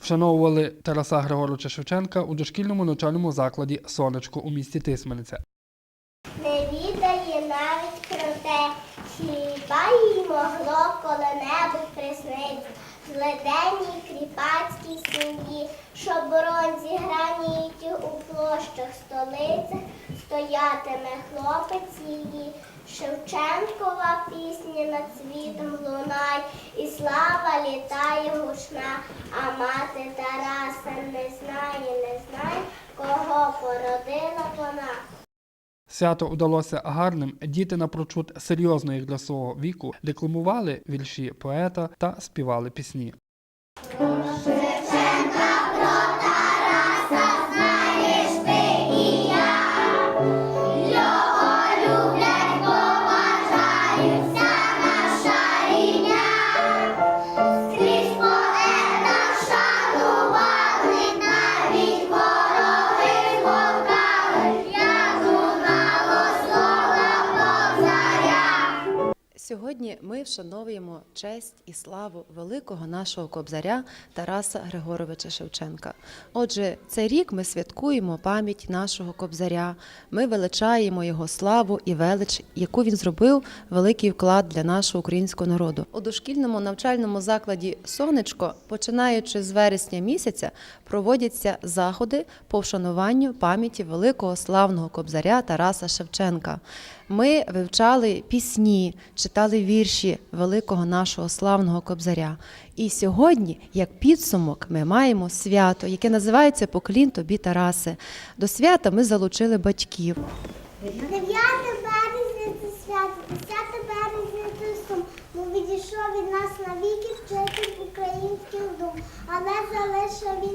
Вшановували Тараса Григоровича Шевченка у дошкільному навчальному закладі Сонечко у місті Тисмениця. Не відає навіть про те, хіба їй могло коли-небудь присниться зледенній кріпацькій сім'ї, що бронзі граніті у площах столицях стоятиме хлопець її. Шевченкова пісня над світом лунай, і слава літає гучна, а мати Тараса не знає, не знає, кого породила вона. Свято удалося гарним. Діти напрочуд серйозно як для свого віку декламували вірші поета та співали пісні. Сьогодні ми вшановуємо честь і славу великого нашого кобзаря Тараса Григоровича Шевченка. Отже, цей рік ми святкуємо пам'ять нашого кобзаря. Ми величаємо його славу і велич, яку він зробив великий вклад для нашого українського народу. У дошкільному навчальному закладі Сонечко, починаючи з вересня місяця, проводяться заходи по вшануванню пам'яті великого славного кобзаря Тараса Шевченка. Ми вивчали пісні, читали вірші великого нашого славного кобзаря. І сьогодні, як підсумок, ми маємо свято, яке називається Поклін тобі, Тарасе. До свята ми залучили батьків. 9 березня це свято, 10 березня це сум. Бо відійшов від нас навіки вчитель українських дум. Але залишив